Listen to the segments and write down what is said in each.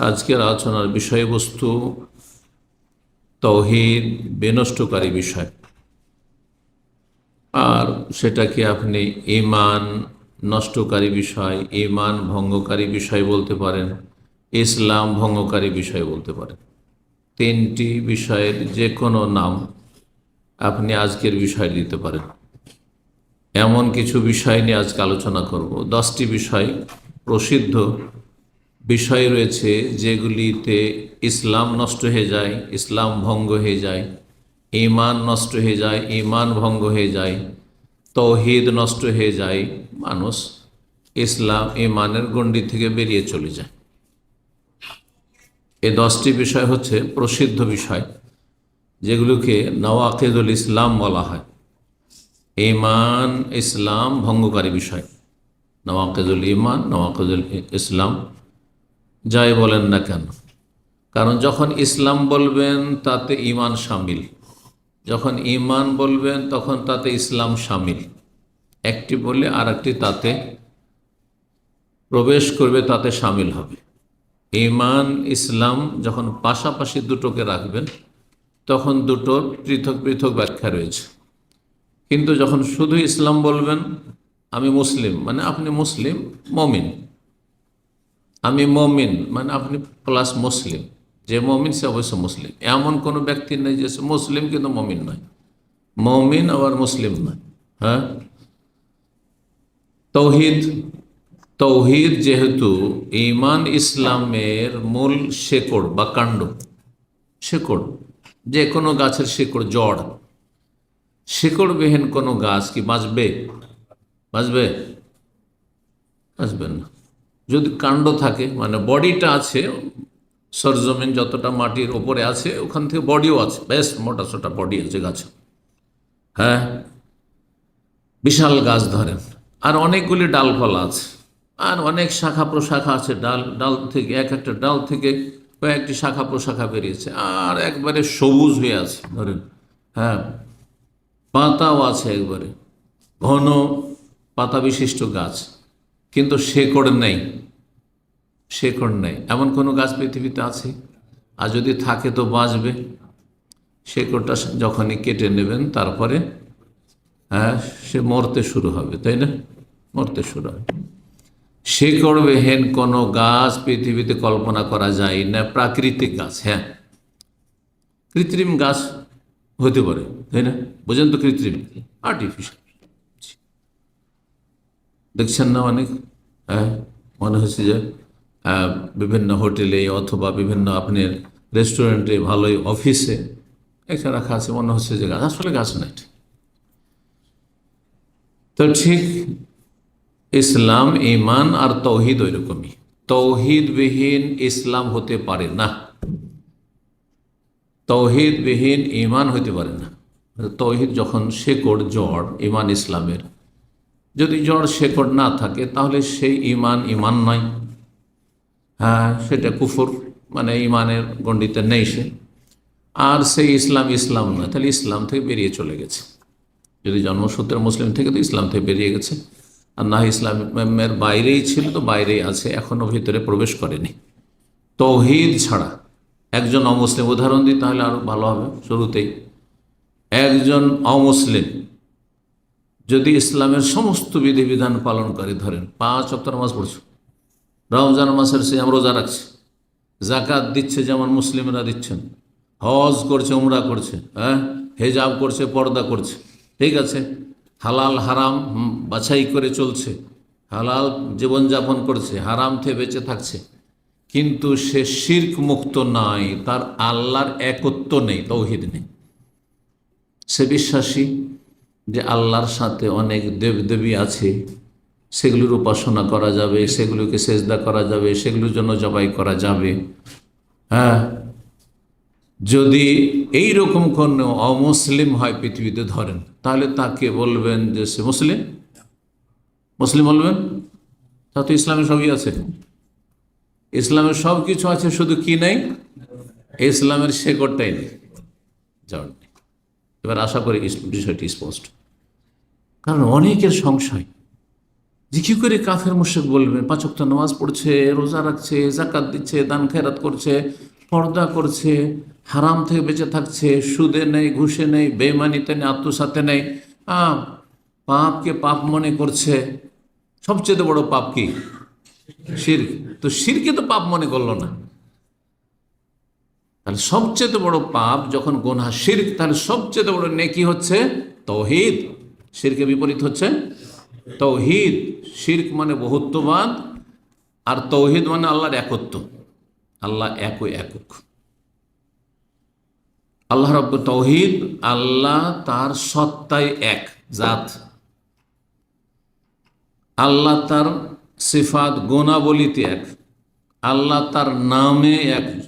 আজকের আলোচনার বিষয়বস্তু তৌহিদ, বিনষ্টকারী বিষয়। আর সেটাকে আপনি ইমান নষ্টকারী বিষয় ইমান ভঙ্গকারী বিষয় বলতে পারেন, ইসলাম ভঙ্গকারী বিষয় বলতে পারেন। তিনটি বিষয়ের যে কোনো নাম আপনি আজকের বিষয় দিতে পারেন। এমন কিছু বিষয় নিয়ে আজকে আলোচনা করব। দশটি বিষয় প্রসিদ্ধ। বিষয় রয়েছে যেগুলিতে ইসলাম নষ্ট হয়ে যায়, ইসলাম ভঙ্গ হয়ে যায় ইমান নষ্ট হয়ে যায় ইমান ভঙ্গ হয়ে যায়, তৌহিদ নষ্ট হয়ে যায়, মানুষ ইসলাম ইমানের গণ্ডি থেকে বেরিয়ে চলে যায়। এই দশটি বিষয় হচ্ছে প্রসিদ্ধ বিষয়, যেগুলোকে নওয়াকিদুল ইসলাম বলা হয়। ইমান ইসলাম ভঙ্গকারী বিষয়। নওয়াকিদুল ইমান নওয়াকিদুল ইসলাম যাই বলেন না কেন। কারণ যখন ইসলাম বলবেন, তাতে ইমান সামিল। যখন ইমান বলবেন, তখন তাতে ইসলাম সামিল। একটি বললে আর একটি তাতে প্রবেশ করবে, তাতে সামিল হবে। ইমান ইসলাম যখন পাশাপাশি দুটোকে রাখবেন, তখন দুটোর পৃথক পৃথক ব্যাখ্যা রয়েছে। কিন্তু যখন শুধু ইসলাম বলবেন, আমি মুসলিম মানে আপনি মুসলিম, মমিন আমি মমিন মানে আপনি প্লাস মুসলিম। যে মমিন, সে অবশ্য মুসলিম। এমন কোনো ব্যক্তি নেই যে সে মুসলিম কিন্তু মমিন নয়। মমিন আবার মুসলিম নয়। হ্যাঁ? তৌহিদ তৌহিদ যেহেতু ইমান ইসলামের মূল শেকড় বা কাণ্ড। শেকড়, যে কোনো গাছের শেকড়, জড়। শিকড়বিহীন কোনো গাছ কি বাঁচবে? বাঁচবে? বাঁচবেন না। যদি কাণ্ড থাকে মানে বডিটা আছে সরজমিন যতটা মাটির ওপরে আছে, ওখান থেকে বডিও আছে। বেশ, মোটা সোটা বডি আছে গাছ। হ্যাঁ? বিশাল গাছ ধরেন। আর অনেকগুলি ডালপালা আছে। আর অনেক শাখা প্রশাখা আছে, ডাল ডাল থেকে, এক একটা ডাল থেকে কয়েকটি শাখা প্রশাখা বেরিয়েছে। আর একবারে সবুজ হয়ে আছে, ধরেন। হ্যাঁ? পাতাও আছে একবারে। ঘন পাতা বিশিষ্ট গাছ। কিন্তু শেকড় নেই শেকড় নেই। এমন কোনো গাছ পৃথিবীতে আছে? আর যদি থাকে তো বাঁচবে। শেকড়টা যখনই কেটে নেবেন, তারপরে হ্যাঁ সে মরতে শুরু হবে, তাই না? মরতে শুরু হবে। শেকড় শেকড়বিহীন কোনো গাছ পৃথিবীতে কল্পনা করা যায় না। প্রাকৃতিক গাছ হ্যাঁ। কৃত্রিম গাছ হতে পারে, তাই না? বোঝেন তো কৃত্রিম। আর্টিফিশিয়াল দেখছেন না অনেক? হ্যাঁ মনে হচ্ছে যে বিভিন্ন হোটেলে অথবা বিভিন্ন আপনার রেস্টুরেন্টে, ভালোই অফিসে একটা রাখা আছে, মনে হচ্ছে যে গাছ। আসলে গাছ নাই তো ঠিক ইসলাম ইমান আর তৌহিদ ওই রকমই তৌহিদবিহীন ইসলাম হতে পারে না। তৌহিদবিহীন ইমান হইতে পারে না। তৌহিদ যখন শেকড় জড় ইমান ইসলামের যদি জড় শেকড় না থাকে, তাহলে সেই ইমান ইমান নয়। হ্যাঁ সেটা কুফর মানে ইমানের গণ্ডিতে নেই সে। আর সেই ইসলাম ইসলাম নয়, তাহলে ইসলাম থেকে বেরিয়ে চলে গেছে। যদি জন্মসূত্রে মুসলিম থেকে, তো ইসলাম থেকে বেরিয়ে গেছে। আর না ইসলামের বাইরেই ছিল, তো বাইরেই আছে, এখনও ভিতরে প্রবেশ করেনি। তৌহিদ ছাড়া একজন অমুসলিম, উদাহরণ দিই, তাহলে আরও ভালো হবে শুরুতেই। একজন অমুসলিম যদি ইসলামের সমস্ত বিধিবিধান পালন করে ধরেন, পাঁচ সপ্তাহ মাস পড়ছে। রমজান মাসের সে রোজা রাখছে। জাকাত দিচ্ছে যেমন মুসলিমরা দিচ্ছেন। হজ করছে, উমরা করছে হ্যাঁ? হেজাব করছে, পর্দা করছে। ঠিক আছে? হালাল, হারাম বাছাই করে চলছে। হালাল জীবনযাপন করছে, হারাম থেকে বেঁচে থাকছে। কিন্তু সে শির্ক মুক্ত নয় তার আল্লাহর একত্ব নেই, তৌহিদ নেই। সে বিশ্বাসী যে আল্লাহর সাথে অনেক দেবদেবী আছে, সেগুলির উপাসনা করা যাবে, সেগুলোকে সেজদা করা যাবে, সেগুলোর জন্য জবাই করা যাবে। হ্যাঁ? যদি এই রকম কোনো অমুসলিম হয় পৃথিবীতে ধরেন, তাহলে তাকে বলবেন যে সে মুসলিম? মুসলিম বলবেন? তা তো ইসলামে সবই আছে। ইসলামের সব কিছু আছে, শুধু কি নেই? ইসলামের শেকড়টাই নেই। এবার আশা করি বিষয়টি স্পষ্ট। কারণ অনেকের সংশয়। যে কী করে কাফের মুশেক বলবেন পাঁচক্ত নামাজ পড়ছে, রোজা রাখছে জাকাত দিচ্ছে, দান খেরাত করছে, পর্দা করছে, হারাম থেকে বেঁচে থাকছে, সুদে নেই, ঘুষে নেই বেমানিতে নেই, আত্মসাতে নেই। পাপকে পাপ মনে করছে। সবচেয়ে বড় পাপ কি? শির তো শিরকে তো পাপ মনে করল না। তাহলে সবচেয়ে বড় পাপ যখন গোনা শির্ক, তাহলে সবচেয়ে বড় নেকি হচ্ছে তৌহিদ। শিরকে বিপরীত হচ্ছে। তৌহিদ, শির্ক মানে বহুত্ববাদ আর তৌহিদ মানে আল্লাহর একত্ব। আল্লাহ একই একক। আল্লাহ রব্ব তৌহিদ, আল্লাহ তার সত্তায় এক, জাত। আল্লাহ তার সিফাত গোনাবলিতে এক। আল্লাহ তার নামে এক।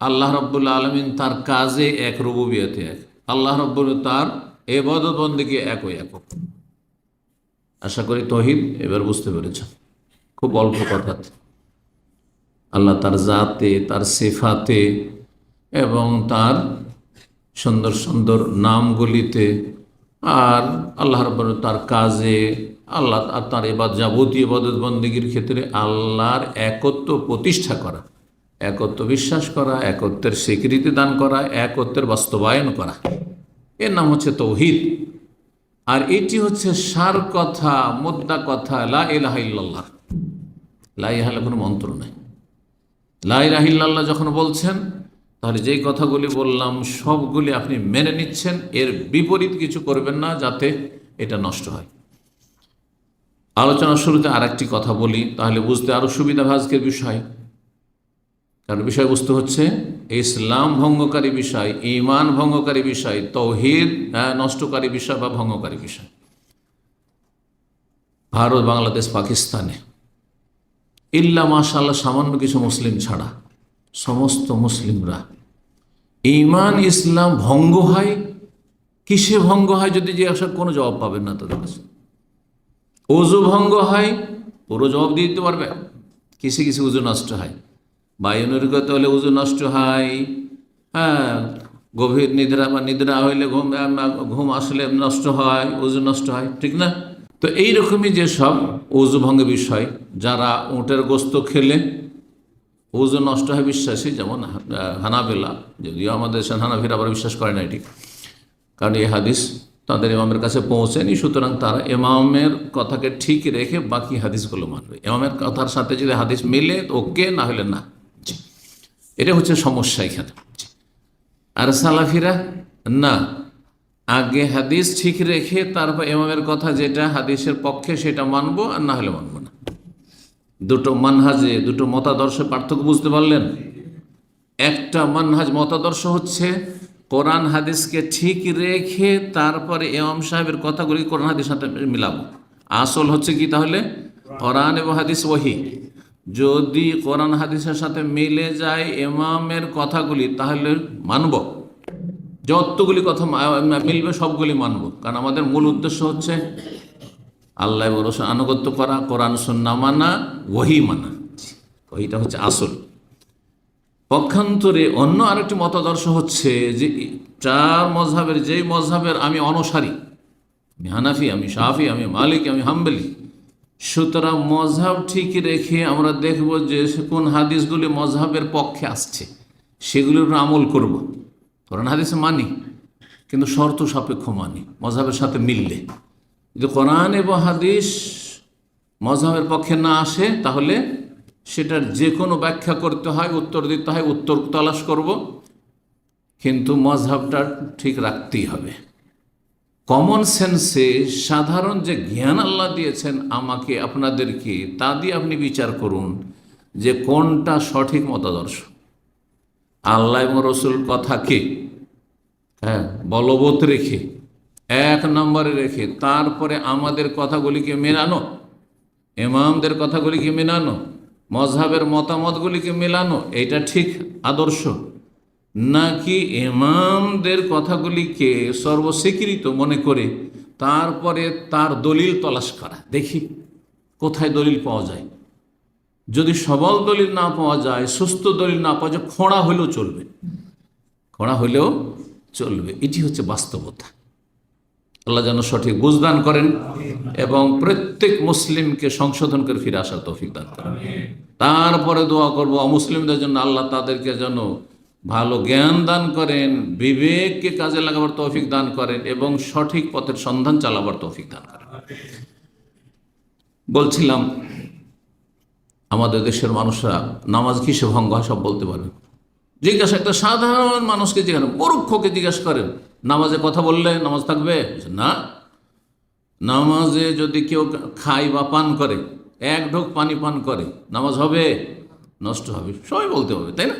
আল্লাহ রব্বুল্লা আলমিন তার কাজে এক, রুবুবিয়াতে এক। আল্লাহ রব্বুল তার এবাদত বন্দিকে একই একক। আশা করি তহিদ এবার বুঝতে পেরেছ। খুব অল্প কথাতে আল্লাহ তার জাতে, তার সেফাতে এবং তার সুন্দর সুন্দর নামগুলিতে আর আল্লাহ রব্বুল তার কাজে, আল্লাহ আর তার এবার যাবতীয় এবাদত বন্দীগীর ক্ষেত্রে আল্লাহর একত্ব প্রতিষ্ঠা করা, একত্ব বিশ্বাস করা, একত্বের স্বীকৃতি দান করা, একত্বের বাস্তবায়ন করা। এর নাম হচ্ছে তৌহিদ। আর এটি হচ্ছে সার কথা, মুদ্রা কথা, লা ইলাহা ইল্লাল্লাহ। লা ইলাহা কোনো মন্ত্র নেই। লা ইলাহা যখন বলছেন, তাহলে যেই কথাগুলি বললাম, সবগুলি আপনি মেনে নিচ্ছেন, এর বিপরীত কিছু করবেন না যাতে এটা নষ্ট হয়। আলোচনার শুরুতে আর কথা বলি, তাহলে বুঝতে আরও সুবিধা ভাজকের বিষয়। কারণ বিষয়বস্তু হচ্ছে ইসলাম ভঙ্গকারী বিষয় ইমান ভঙ্গকারী বিষয় তৌহিদ আহ, নষ্টকারী বিষয় বা ভঙ্গকারী বিষয়। ভারত বাংলাদেশ পাকিস্তানে। ইল্লা মাশাল্লাহ সামান্য কিছু মুসলিম ছাড়া সমস্ত মুসলিমরা। ইমান ইসলাম ভঙ্গ হয়? কিসে ভঙ্গ হয় যদি যে আসার কোনো জবাব পাবেন না তাদের কাছে। ওজু ভঙ্গ হয়? পুরো জবাব দিয়ে দিতে পারবে? কিসে কিসে উজু নষ্ট হয়? বায়ুনির্গত হলে উজু নষ্ট হয়। হ্যাঁ গভীর নিদ্রা বা নিদ্রা হইলে ঘুম ঘুম আসলে নষ্ট হয়, উজু নষ্ট হয়, ঠিক না? তো এই রকমই যেসব ভঙ্গ বিষয়, যারা উঁটের গোস্ত খেলে উজু নষ্ট হয় বিশ্বাসী, যেমন হানাবেলা, যদিও আমাদের দেশের হানাফিরা আবার বিশ্বাস করে না এটি কারণ এই হাদিস তাদের ইমামের কাছে পৌঁছেনি, সুতরাং তারা ইমামের কথাকে ঠিক রেখে বাকি হাদিসগুলো মানবে। ইমামের কথার সাথে যদি হাদিস মিলে ওকে, না হলে না। এটা হচ্ছে সমস্যা এখানে। আর সালাফিরা, না, আগে হাদিস ঠিক রেখে তারপর এমামের কথা যেটা হাদিসের পক্ষে সেটা মানবো আর না হলে মানবো না। দুটো মানহাজে, দুটো মতাদর্শে পার্থক্য বুঝতে পারলেন? একটা মানহাজ মতাদর্শ হচ্ছে কোরআন হাদিসকে ঠিক রেখে তারপরে এমাম সাহেবের কথাগুলি কোরআন হাদিস সাথে মিলাবো। আসল হচ্ছে কি তাহলে? কোরআন এবং হাদিস ওহি যদি কোরআন হাদিসের সাথে মিলে যায় এমামের কথাগুলি, তাহলে মানব। যতগুলি কথা মিলবে সবগুলি মানব। কারণ আমাদের মূল উদ্দেশ্য হচ্ছে আল্লাহ আনুগত্য করা, কোরআন, সন্না মানা, ওহি মানা। ওইটা হচ্ছে আসল। পক্ষান্তরে অন্য আরেকটি মতাদর্শ হচ্ছে যে, চার মজহাবের যেই মজহাবের আমি অনসারী, আমি হানাফি, আমি শাফি, আমি মালিক, আমি হাম্বেলি সুতরাং মজহাব ঠিক রেখে আমরা দেখব যে কোন হাদিসগুলি মজহাবের পক্ষে আসছে, সেগুলির উপর আমল করব। কোরআন হাদিসে মানি, কিন্তু শর্ত সাপেক্ষ মানি, মজহাবের সাথে মিললে। যদি কোরআন এবং হাদিস মজহাবের পক্ষে না আসে, তাহলে সেটার যে কোনো ব্যাখ্যা করতে হয়, উত্তর দিতে হয়, উত্তর তালাশ করব। কিন্তু মজহাবটা ঠিক রাখতেই হবে। কমন সেন্সে সাধারণ যে জ্ঞান আল্লাহ দিয়েছেন আমাকে, আপনাদেরকে, তা দিয়ে আপনি বিচার করুন যে কোনটা সঠিক মতাদর্শ। আল্লাহ এবং রসুল কথাকে হ্যাঁ বলবৎ রেখে, এক নম্বরে রেখে, তারপরে আমাদের কথাগুলিকে মেলানো এমামদের কথাগুলিকে মেলানো মজহাবের মতামতগুলিকে মেলানো, এটা ঠিক আদর্শ। নাকি ইমামদের কথাগুলিকে সর্বস্বীকৃত মনে করে তারপরে তার দলিল তলাশ করা? দেখি, কোথায় দলিল পাওয়া যায়? যদি সবল দলিল না পাওয়া যায়, সুস্থ দলিল না পাওয়া যায়, খোঁড়া হলেও চলবে। খোঁড়া হলেও চলবে। এটি হচ্ছে বাস্তবতা। আল্লাহ যেন সঠিক বুঝদান করেন এবং প্রত্যেক মুসলিমকে সংশোধন করে ফিরে আসার তৌফিক দান করেন। তারপরে দোয়া করব অমুসলিমদের জন্য, আল্লাহ তাদেরকে যেন ভালো জ্ঞান দান করেন, বিবেককে কাজে লাগাবার তৌফিক দান করেন এবং সঠিক পথের সন্ধান চালাবার তৌফিক দান করেন। বলছিলাম, আমাদের দেশের মানুষরা নামাজ কিসে ভঙ্গ হয় সব বলতে পারেন জিজ্ঞাসা, একটা সাধারণ মানুষকে জিজ্ঞাসা মূর্খকে জিজ্ঞাসা করেন, নামাজে কথা বললে নামাজ থাকবে? না। নামাজে যদি কেউ খায় বা পান করে, এক ঢোক পানি পান করে, নামাজ হবে? নষ্ট হবে। সবাই বলতে হবে, তাই না?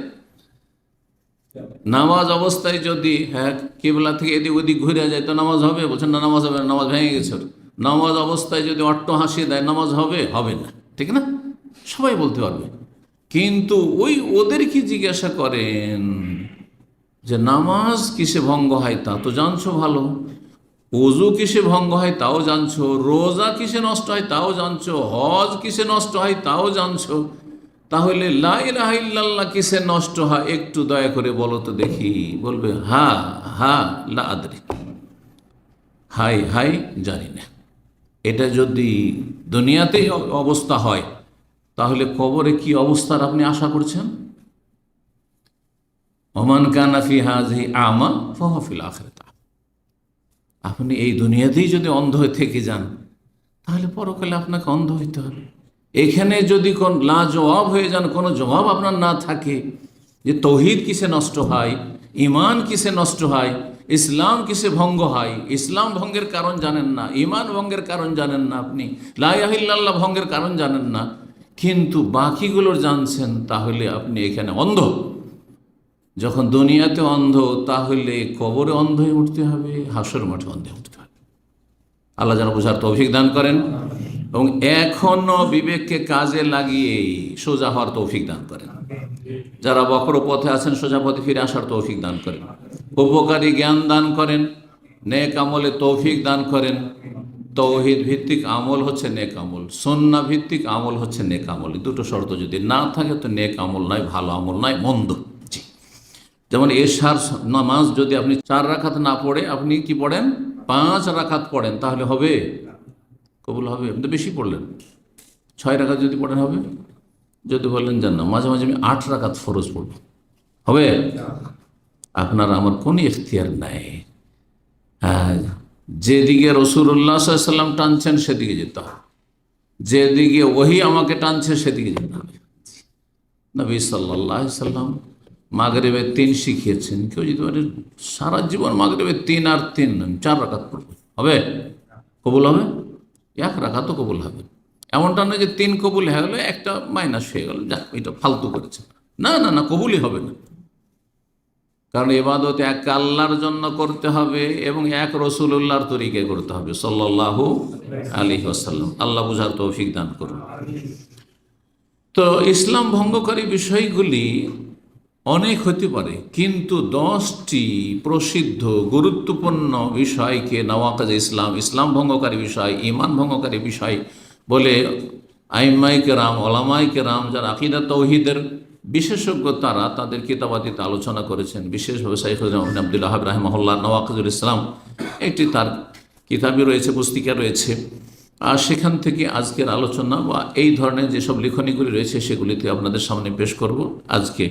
নামাজ অবস্থায় যদি হ্যাঁ কেবলা থেকে এদিক ওদিক ঘুরে যায়, তো নামাজ হবে? বলছেন, না, নামাজ হবে নামাজ ভেঙে গেছে নামাজ অবস্থায় যদি অট্ট হাসি দেয়, নামাজ হবে? হবে না। ঠিক না? সবাই বলতে পারবে। কিন্তু ওই ওদের কি জিজ্ঞাসা করেন যে, নামাজ কিসে ভঙ্গ হয় তা তো জানছো ভালো। অজু কিসে ভঙ্গ হয় তাও জানছো। রোজা কিসে নষ্ট হয় তাও জানছো। হজ কিসে নষ্ট হয় তাও জানছো। তাহলে লাইল্লাহ কিসে নষ্ট হয়? একটু দয়া করে বলো তো দেখি। বলবে, হা হা, লা আদরি। হাই হাই, জানি না। এটা যদি দুনিয়াতেই অবস্থা হয়, তাহলে কবরে কি অবস্থার আপনি আশা করছেন? ওমান কানাফি হাজি আমা ফহফিল আখরেতা। আপনি এই দুনিয়াতেই যদি অন্ধ থেকে যান, তাহলে পরকালে আপনাকে অন্ধ হইতে হবে। এখানে যদি কোন লা জবাব হয়ে যান, কোনো জবাব আপনার না থাকে, যে তৌহিদ কিসে নষ্ট হয় ইমান কিসে নষ্ট হয়, ইসলাম কিসে ভঙ্গ হয়, ইসলাম ভঙ্গের কারণ জানেন না ইমান ভঙ্গের কারণ জানেন না আপনি লাইহিল্লাহ ভঙ্গের কারণ জানেন না, কিন্তু বাকিগুলোর জানছেন, তাহলে আপনি এখানে অন্ধ। যখন দুনিয়াতে অন্ধ, তাহলে কবরে অন্ধ হয়ে উঠতে হবে হাসর মাঠে অন্ধ হয়ে উঠতে হবে। আল্লাহ যেন বোঝার তৌফিক দান করেন। এবং এখনও বিবেককে কাজে লাগিয়ে সোজা হওয়ার তৌফিক দান করেন। যারা বক্র পথে আছেন, সোজা পথে ফিরে আসার তৌফিক দান করেন। উপকারী জ্ঞান দান করেন, নেক আমলে তৌফিক দান করেন। তৌহিদ ভিত্তিক আমল হচ্ছে নেক আমল সন্না ভিত্তিক আমল হচ্ছে নেক আমল। দুটো শর্ত যদি না থাকে, তো নেক আমল নয়, ভালো আমল নয়, মন্দ। যেমন এশার নামাজ যদি আপনি চার রাখাত না পড়ে, আপনি কি পড়েন? পাঁচ রাখাত পড়েন, তাহলে হবে কবুল হবে? আপনি তো বেশি পড়লেন। ছয় রাখাত যদি পড়েন হবে? যদি বললেন যান না, মাঝে মাঝে আমি আট রাখাত ফরজ পড়ব। হবে? আপনার আমার কোনো এখতিয়ার নাই। হ্যাঁ যেদিকে রসুল্লাহ সাল্লাম টানছেন, সেদিকে যেতে হবে। যেদিকে ওহি আমাকে টানছে, সেদিকে যেতে হবে। নবী সাল্লাহ সাল্লাম মাগরেবের তিন শিখিয়েছেন। কেউ যদি বলে, সারা জীবন মাগরেবের তিন আর তিন চার রাখাত পড়বে। হবে? কবুল হবে? এক রাখাতও কবুল হবে। এমনটা নয় যে তিন কবুল হয়ে গেলো একটা মাইনাস হয়ে গেল, যাক, এটা ফালতু করেছে। না না না, কবুলই হবে না। কারণ এবাদত এক আল্লাহর জন্য করতে হবে এবং এক রসুল্লাহর তরিকে করতে হবে, সাল্লাল্লাহু আলী আসাল্লাম আল্লাহ বুঝার তৌফিক দান করুন। তো ইসলাম ভঙ্গকারী বিষয়গুলি অনেক হতে পারে, কিন্তু দশটি প্রসিদ্ধ গুরুত্বপূর্ণ বিষয়কে নওয়াকাজ ইসলাম ইসলাম ভঙ্গকারী বিষয় ইমান ভঙ্গকারী বিষয় বলে আইমাই কেরাম ওলামাই কেরাম যারা আকিদা তৌহিদের বিশেষজ্ঞ তারা তাদের কিতাবাদিতে আলোচনা করেছেন। বিশেষভাবে সাইফুল আবদুল্লাহ রাহমহল্লা নওয়াকাজুল ইসলাম একটি তার কিতাবই রয়েছে, পুস্তিকা রয়েছে। আর সেখান থেকে আজকের আলোচনা বা এই ধরনের যেসব লিখনীগুলি রয়েছে সেগুলিতে আপনাদের সামনে পেশ করব। আজকে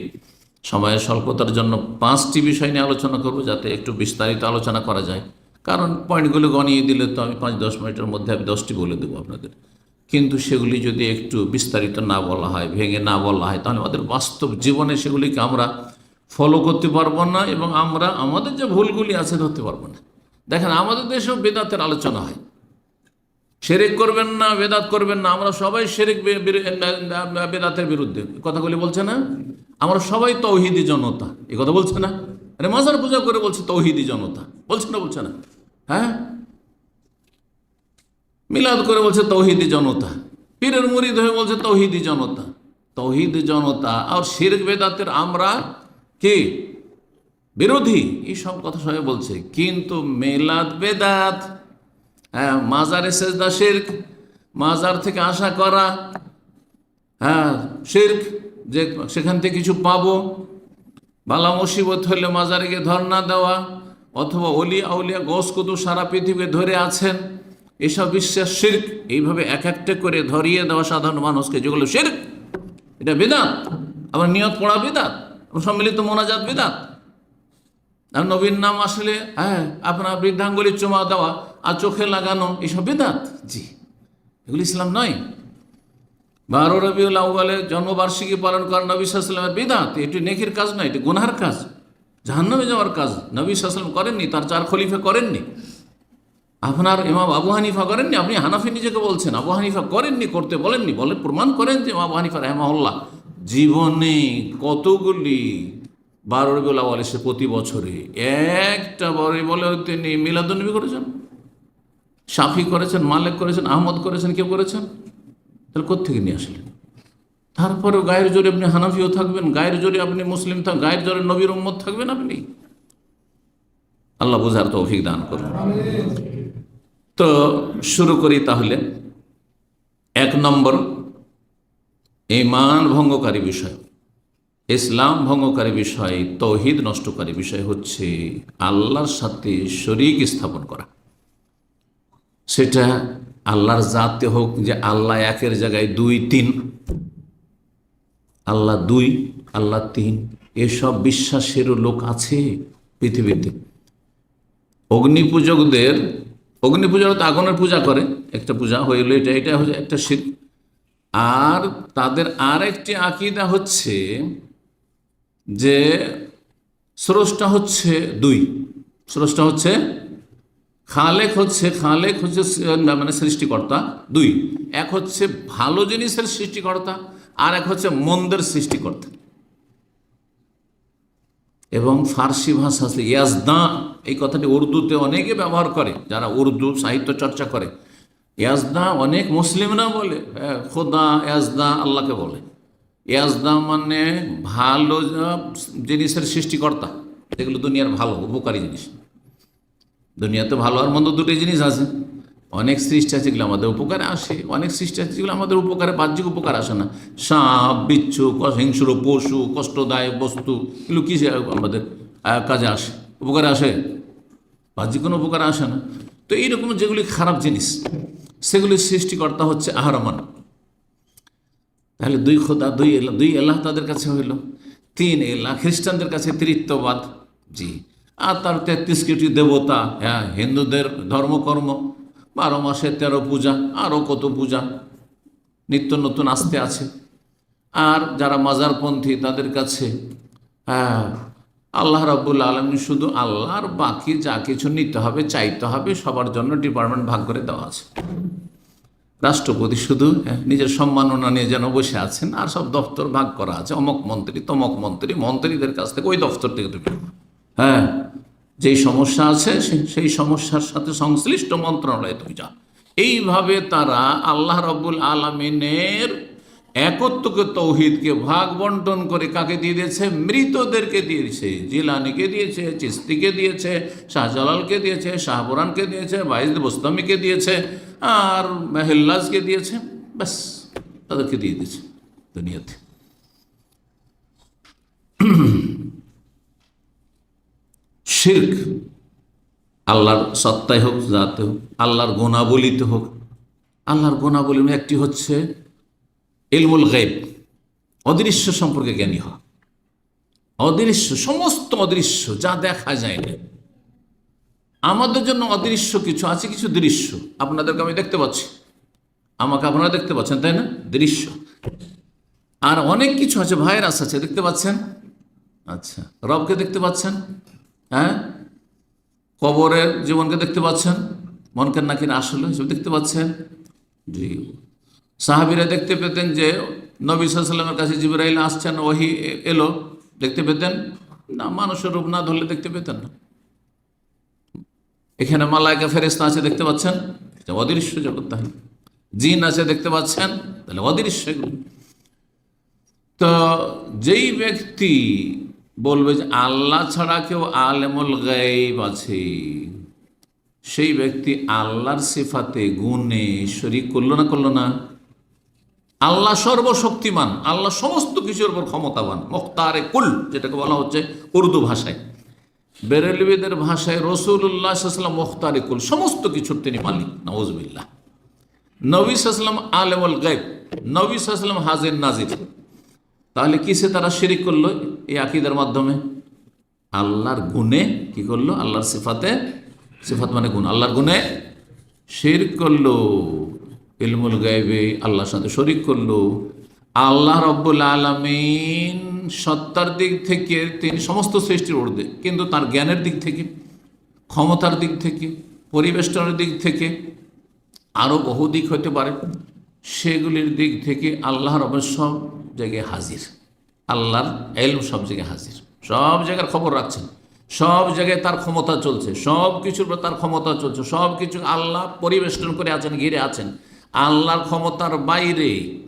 সময়ের স্বল্পতার জন্য পাঁচটি বিষয় নিয়ে আলোচনা করব যাতে একটু বিস্তারিত আলোচনা করা যায়। কারণ পয়েন্টগুলো গনিয়ে দিলে তো আমি পাঁচ দশ মিনিটের মধ্যে আমি দশটি বলে দেবো আপনাদের। কিন্তু সেগুলি যদি একটু বিস্তারিত না বলা হয়, ভেঙে না বলা হয়, তাহলে আমাদের বাস্তব জীবনে সেগুলিকে আমরা ফলো করতে পারব না এবং আমরা আমাদের যে ভুলগুলি আছে ধরতে পারব না। দেখেন, আমাদের দেশেও বেদাতের আলোচনা হয়। সেরেক করবেন না, বেদাত করবেন না, আমরা সবাই সেরেক বেদাতের বিরুদ্ধে। কথাগুলি বলছে না? আমরা সবাই তৌহিদি জনতা। এ কথা বলছে না? আরে মাজার পূজা করে বলছে তৌহিদি জনতা। বলছে না বলছে না। হ্যাঁ? মিলাদ করে বলছে তৌহিদি জনতা। পীরের মুরিদ হয়ে বলছে তৌহিদি জনতা। তৌহিদ জনতা আর শিরক বেদাতের আমরা কি? বিরোধী। এই সব কথা সবাই বলছে। কিন্তু মেলাদ বেদাত হ্যাঁ মাজারে সেজদা শির্ক, মাজার থেকে আশা করা হ্যাঁ শির্ক যে সেখান থেকে কিছু পাবো, বালা মুসিবত হলে মাজারে গিয়ে ধর্ণা দেওয়া, অথবা অলিয়া আউলিয়া গোস কুতু সারা পৃথিবী ধরে আছেন, এসব বিশ্বাস শির্ক। এইভাবে এক একটা করে ধরিয়ে দেওয়া সাধারণ মানুষকে, যেগুলো শির্ক, এটা বেদাত। আবার নিয়ত পড়া বেদাত সম্মিলিত মোনাজাত বেদাত। আর নবীন নাম আসলে হ্যাঁ আপনার বৃদ্ধাঙ্গুলির চুমা দেওয়া আর চোখে লাগানো, এসব বেদাত। জি, এগুলো ইসলাম নয়। বারো রবিউল আউ্বালের জন্মবার্ষিকী পালন করা নবী সাল্লামের বিদাত এটি নেকির কাজ নয়, এটি গুনহার কাজ। জাহান্নামে যাওয়ার কাজ। নবী সাল্লাম করেননি, তার চার খলিফা করেননি। আপনার ইমাম আবু হানিফা করেননি, আপনি হানাফি নিজেকে বলছেন। আবু হানিফা করেননি, করতে বলেননি। বলে প্রমাণ করেন যে আবু হানিফা রহমাউল্লাহ জীবনে কতগুলি বারো রবিউল আউ্বাল এসে প্রতি বছরে একটা বড় বলে তিনি মিলাদুন্নবী করেছেন। সাফি করেছেন, মালেক করেছেন, আহমদ করেছেন, কেউ করেছেন? তাহলে কোথেকে নিয়ে আসলেন? তারপরেও গায়ের জোরে আপনি হানাফিও থাকবেন, গায়ের জোরে আপনি মুসলিম থাক, গায়ের জোরে নবীর উম্মত থাকবেন আপনি? আল্লাহ বুঝার তৌফিক দান করুন। তো শুরু করি তাহলে। এক নম্বর ইমান ভঙ্গকারী বিষয়। ইসলাম ভঙ্গকারী বিষয়, তৌহিদ নষ্টকারী বিষয় হচ্ছে আল্লাহর সাথে শরিক স্থাপন করা। সেটা আল্লাহর জাতে হোক যে আল্লাহ একের জায়গায় দুই, তিন। আল্লাহ দুই, আল্লাহ তিন। এসব বিশ্বাসেরও লোক আছে পৃথিবীতে। অগ্নি পূজকদের অগ্নি পূজা তো আগুনের পূজা করে, একটা পূজা হইল এটা এটা হচ্ছে একটা শির আর তাদের আর একটি আকিদা হচ্ছে যে স্রষ্টা হচ্ছে দুই। স্রষ্টা হচ্ছে খালেক হচ্ছে খালেক হচ্ছে মানে সৃষ্টিকর্তা দুই। এক হচ্ছে ভালো জিনিসের সৃষ্টিকর্তা আর এক হচ্ছে মন্দের সৃষ্টিকর্তা। এবং ফার্সি ভাষা আছে ইয়াজদা এই কথাটি উর্দুতে অনেকে ব্যবহার করে যারা উর্দু সাহিত্য চর্চা করে। ইয়াজদা অনেক মুসলিমরা বলে হ্যাঁ, খোদা ইয়াজদা আল্লাহকে বলে। ইয়াজদা মানে ভালো জিনিসের সৃষ্টিকর্তা যেগুলো দুনিয়ার ভালো উপকারী জিনিস। দুনিয়াতে ভালো আর মন্দ দুটোই জিনিস আছে। অনেক সৃষ্টি আছে যেগুলো আমাদের উপকারে আসে, অনেক সৃষ্টি আছে যেগুলো আমাদের উপকারে বাহ্যিক উপকার আসে না। সাপ, বিচ্ছু হিংস্র, পশু, কষ্টদায়ক বস্তু, এগুলো কি আমাদের কাজে আসে, উপকারে আসে? বাহ্যিক কোনো উপকারে আসে না। তো এইরকম যেগুলি খারাপ জিনিস সেগুলির সৃষ্টিকর্তা হচ্ছে আহারমান। তাহলে দুই খোদা, দুই এলা, দুই এলাহ তাদের কাছে হইল। তিন এলাহ খ্রিস্টানদের কাছে তৃত্ববাদ জি। আর তার তেত্রিশ কোটি দেবতা হ্যাঁ হিন্দুদের ধর্মকর্ম বারো মাসে তেরো পূজা আরও কত পূজা নিত্য নতুন আসতে আছে। আর যারা মাজারপন্থী তাদের কাছে হ্যাঁ আল্লাহ রাবুল আলমী শুধু আল্লাহর বাকি যা কিছু নিতে হবে চাইতে হবে সবার জন্য ডিপার্টমেন্ট ভাগ করে দেওয়া আছে। রাষ্ট্রপতি শুধু হ্যাঁ, নিজের সম্মাননা নিয়ে যেন বসে আছেন আর সব দপ্তর ভাগ করা আছে। অমক মন্ত্রী তমক মন্ত্রী মন্ত্রীদের কাছ থেকে ওই দপ্তর থেকে তুমি হ্যাঁ যেই সমস্যা আছে সেই সমস্যার সাথে সংশ্লিষ্ট মন্ত্রণালয়ে তুমি যাও। এইভাবে তারা আল্লাহ রব্বুল আলমিনের একত্বকে তৌহিদকে ভাগ বন্টন করে কাকে দিয়ে দিয়েছে? মৃতদেরকে দিয়েছে। জিলানিকে দিয়েছে, চিস্তিকে দিয়েছে, শাহজালালকে দিয়েছে, শাহপুরানকে দিয়েছে বাইজ বোস্তামিকে দিয়েছে, আর মেহেল্লাজকে দিয়েছে। ব্যাস, তাদেরকে দিয়ে দিয়েছে দুনিয়াতে। শির্ক। আল্লাহর সত্তায় হোক যাতে হোক, আল্লাহর গুণাবলিতে হোক। আল্লাহর গুণাবলী একটি হচ্ছে ইলমুল গাইব অদৃশ্য সম্পর্কে জ্ঞানী হওয়া। অদৃশ্য, সমস্ত অদৃশ্য, যা দেখা যায় না। আমাদের জন্য অদৃশ্য কিছু আছে, কিছু দৃশ্য। আপনাদেরকে আমি দেখতে পাচ্ছি। আমাকে আপনারা দেখতে পাচ্ছেন, তাই না? দৃশ্য। আর অনেক কিছু আছে, ভাইরাস আছে, দেখতে পাচ্ছেন? আচ্ছা রবকে দেখতে পাচ্ছেন? হ্যাঁ? কবরের জীবনকে দেখতে পাচ্ছেন? মনকে নাকি না আসলে সব দেখতে পাচ্ছেন? সাহাবিরা দেখতে পেতেন যে নবী সাল্লামের কাছে জিবরাইল আসছেন, ওহি এলো। দেখতে পেতেন? না, মানুষের রূপ না ধরলে দেখতে পেতেন না। এখানে মালায়কা ফেরেস্তা আছে, দেখতে পাচ্ছেন? অদৃশ্য জগৎ তাহলে। জিন আছে, দেখতে পাচ্ছেন? তাহলে অদৃশ্য তো যেই ব্যক্তি বলবে যে আল্লাহ ছাড়া কেউ আলেমুল গাইব আছে। সেই ব্যক্তি আল্লাহর সিফাতে গুণে শরিক করল না করল না? আল্লাহ সর্বশক্তিমান, আল্লাহ সমস্ত কিছুর উপর ক্ষমতাবান, মুখতারে কুল, যেটাকে বলা হচ্ছে উর্দু ভাষায়। বেরেলবিদের ভাষায় রসুল্লাহাম মোখতারিকুল সমস্ত কিছুর তিনি মালিক নওয়াজবিল্লাহ নবী সাল্লাম আলেমুল গাইব নবী সাল্লাম হাজির নাজির। তাহলে কিসে তারা শিরিক করল? এই আকিদের মাধ্যমে। আল্লাহর গুণে কি করল? আল্লাহর সিফাতে, সিফাত মানে গুণ। আল্লাহর গুণে শির করল। ইলমুল গাইবে আল্লাহর সাথে শরিক করল। আল্লাহ রব্বুল আলমিন সত্তার দিক থেকে তিনি সমস্ত সৃষ্টির ঊর্ধ্বে। কিন্তু তার জ্ঞানের দিক থেকে, ক্ষমতার দিক থেকে, পরিবেষ্টনের দিক থেকে আরও বহু দিক হতে পারে। সেগুলির দিক থেকে আল্লাহ রবের সব জায়গায় হাজির। আল্লাহর এলম সব জায়গায় হাজির। সব জায়গার খবর রাখছেন। সব জায়গায় তার ক্ষমতা চলছে। সব কিছুর তার ক্ষমতা চলছে। সব কিছু আল্লাহ পরিবেষ্টন করে আছেন, ঘিরে আছেন। আল্লাহর ক্ষমতার বাইরে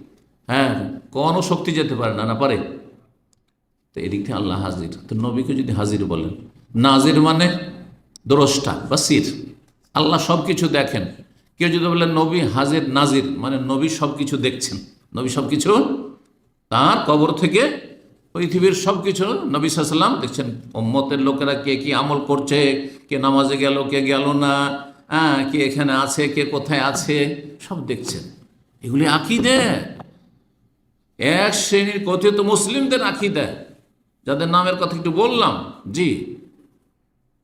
হ্যাঁ কোনো শক্তি যেতে পারে না না পারে। তো এদিক থেকে আল্লাহ হাজির। তো নবীকে যদি হাজির বলেন, নাজির মানে দ্রষ্টা বা সির আল্লাহ সব কিছু দেখেন। কেউ যদি বলেন নবী হাজির, নাজির মানে নবী সব কিছু দেখছেন। নবী সব কিছু তার কবর থেকে পৃথিবীর সব কিছু নবী দেখছেন ওম্মতের লোকেরা কে কি আমল করছে, কে নামাজে গেল, কে গেল না হ্যাঁ কে এখানে আছে, কে কোথায় আছে, সব দেখছেন। এগুলি আকিদে। এক শ্রেণির কথিত মুসলিমদের আকিদা। যাদের নামের কথা একটু বললাম, জি।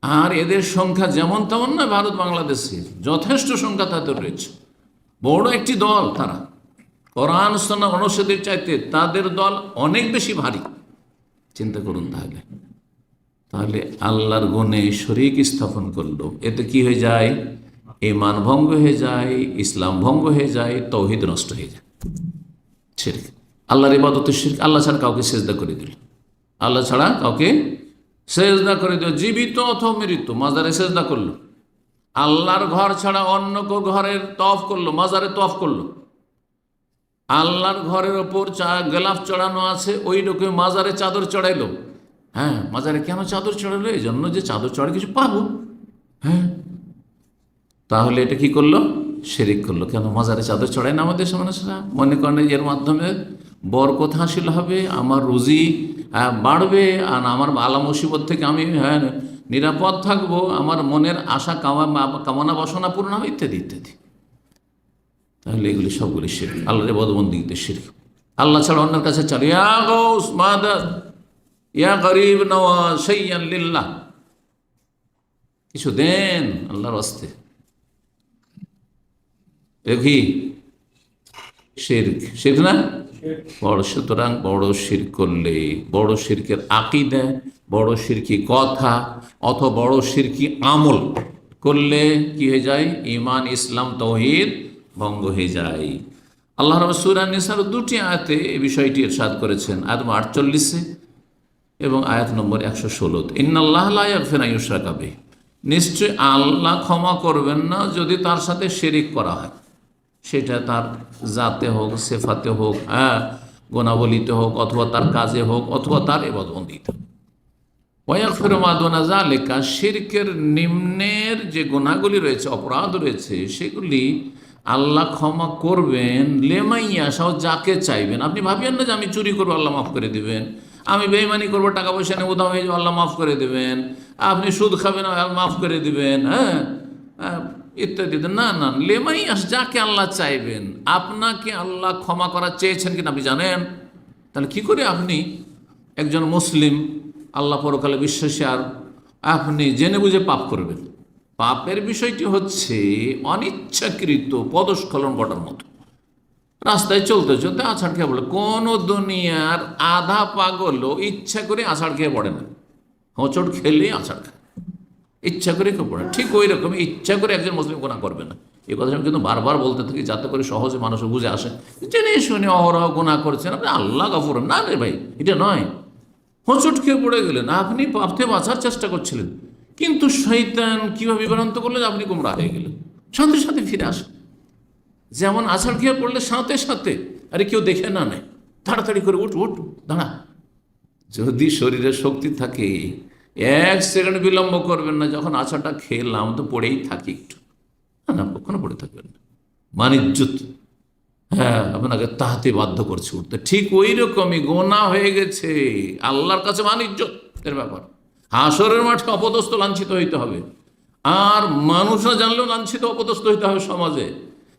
আর এদের সংখ্যা যেমন তেমন না ভারত বাংলাদেশে যথেষ্ট সংখ্যা তাদের রয়েছে। বড় একটি দল তারা। কোরআন সোনা অনুষদের চাইতে তাদের দল অনেক বেশি ভারী। চিন্তা করুন তাহলে। তাহলে আল্লাহর গুণে শরিক স্থাপন করল। এতে কি হয়ে যায়? ইমান ভঙ্গ হয়ে যায়, ইসলাম ভঙ্গ হয়ে যায়, তৌহিদ নষ্ট হয়ে যায়। শিরক আল্লাহর ইবাদতের শিরক আল্লাহ ছাড়া কাউকে সেজদা করে দিল। আল্লাহ ছাড়া কাউকে সেজদা করে দিল। জীবিত অথবা মৃত্যু মাজারে সেজদা করল। আল্লাহর ঘর ছাড়া অন্য কেউ ঘরের তফ করল, মাজারে তফ করল। আল্লাহর ঘরের ওপর চা গেলাফ চড়ানো আছে ওই রকম মাজারে চাদর চড়াইলো। হ্যাঁ মাজারে কেন চাদর চড়াইলো? এই জন্য যে চাদর চড়ে কিছু পাবো। হ্যাঁ। তাহলে এটা কি করল? শেরিক করল। কেন? মাজারে চাদর চড়াই না আমাদের মানুষরা মনে করেন এর মাধ্যমে বরকত হাসিল হবে আমার রুজি আহ, বাড়বে আর আমার আলা মুসিবত থেকে আমি হ্যাঁ নিরাপদ থাকব আমার মনের আশা কামনা বাসনা পূর্ণ হবে ইত্যাদি ইত্যাদি। তাহলে এগুলি সবগুলি শির আল্লাহর বদবন্দিতে শির আল্লাহ ছাড়া অন্যের কাছে চাল ইয়া গৌস ইয়া গরিব নওয়াজ সৈয়ান লিল্লাহ। কিছু দেন আল্লাহর দেখি শির্ক। শির্ক না? বড় সুতরাং বড় শির করলে বড় শিরকের আকিদা বড় শিরকি কথা অথবা বড় শিরকি আমল করলে কি হয়ে যায়? ইমান ইসলাম তৌহিদ ভঙ্গ হয়ে যায়। আল্লাহ রব সুরা নিসার দুটি আয়াতে এই বিষয়টি এরশাদ করেছেন, আয়াত আটচল্লিশে এবং আয়াত নম্বর একশো ষোলোতে। ইন্নাল্লাহ ফেরাইশরা কাবে নিশ্চয় আল্লাহ ক্ষমা করবেন না যদি তার সাথে শেরিক করা হয়। সেটা তার জাতে হোক, সেফাতে হোক হ্যাঁ গোনাবলিতে হোক, অথবা তার কাজে হোক, অথবা তার এবাদবন্দিতে হোক। ওয়াকফির মাদনা জালেকা শিরকের নিম্নের যে গুণাগুলি রয়েছে, অপরাধ রয়েছে, সেগুলি আল্লাহ ক্ষমা করবেন, লেমাইয়া সাহ যাকে চাইবেন। আপনি ভাবিয়েন না যে আমি চুরি করব, আল্লাহ মাফ করে দিবেন। আমি বেইমানি করব, টাকা পয়সা নেব দাম হয়ে যাব, আল্লাহ মাফ করে দেবেন। আপনি সুদ খাবেন মাফ করে দিবেন হ্যাঁ? ইত্যাদি। না না লেমাইয়াস যাকে আল্লাহ চাইবেন, আপনাকে আল্লাহ ক্ষমা করা চেয়েছেন কিনা আপনি জানেন? তাহলে কি করে আপনি একজন মুসলিম, আল্লাহ পরকালে বিশ্বাসী, আর আপনি জেনে বুঝে পাপ করবেন? পাপের বিষয়টি হচ্ছে অনিচ্ছাকৃত পদস্খলন ঘটার মতো। রাস্তায় চলতে চলতে আছাড় খেয়ে পড়ে কোনো দুনিয়ার আধা পাগলও ইচ্ছা করে আছাড় খেয়ে পড়ে না। হোঁচট খেলেই আছাড় খায়। ইচ্ছা করে কেউ পড়ে। ঠিক ওই রকম ইচ্ছা করে একজন মুসলিম গোনা করবে না। এ কথা আমি কিন্তু বারবার বলতে থাকি যাতে করে সহজে মানুষ বুঝে আসে। জেনে শুনে অহরহ গোনা করছেন আপনি, আল্লাহ গফর। না রে ভাই, এটা নয়। হোঁচট খেয়ে পড়ে গেলেন। আপনি পাপ থেকে বাঁচার চেষ্টা করছিলেন। কিন্তু শৈতান কীভাবে বিভ্রান্ত করলে যে আপনি গুমরা হয়ে গেলেন? সাথে সাথে ফিরে আসেন। যেমন আষাঢ় খেয়ে পড়লে? সাথে সাথে। আরে কেউ দেখে না নেয়। তাড়াতাড়ি করে উঠ উঠ, দাঁড়া। যদি শরীরে শক্তি থাকে, এক সেকেন্ড বিলম্ব করবেন না। যখন আছাটা খেলাম তো পড়েই থাকি একটু। না না, কখনো পড়ে থাকবেন না। মানিজ্যত হ্যাঁ আপনাকে তাহাতে বাধ্য করছে উঠতে। ঠিক ওই রকমই গোনা হয়ে গেছে। আল্লাহর কাছে মানিজ্যত এর ব্যাপার। হাসরের মাঠে অপদস্থ লাঞ্ছিত হইতে হবে। আর মানুষরা জানলেও লাঞ্ছিত, অপদস্থ হইতে হবে সমাজে।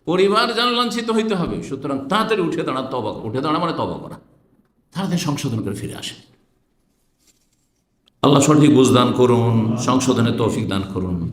পরিবার জানলে লাঞ্ছিত হইতে হবে। সুতরাং তাড়াতাড়ি উঠে দাঁড়া তবা উঠে দাঁড়া মানে তবা করা। তাড়াতাড়ি সংশোধন করে ফিরে আসে আল্লাহ সঠিক বুঝদান করুন সংশোধনে তৌফিক দান করুন।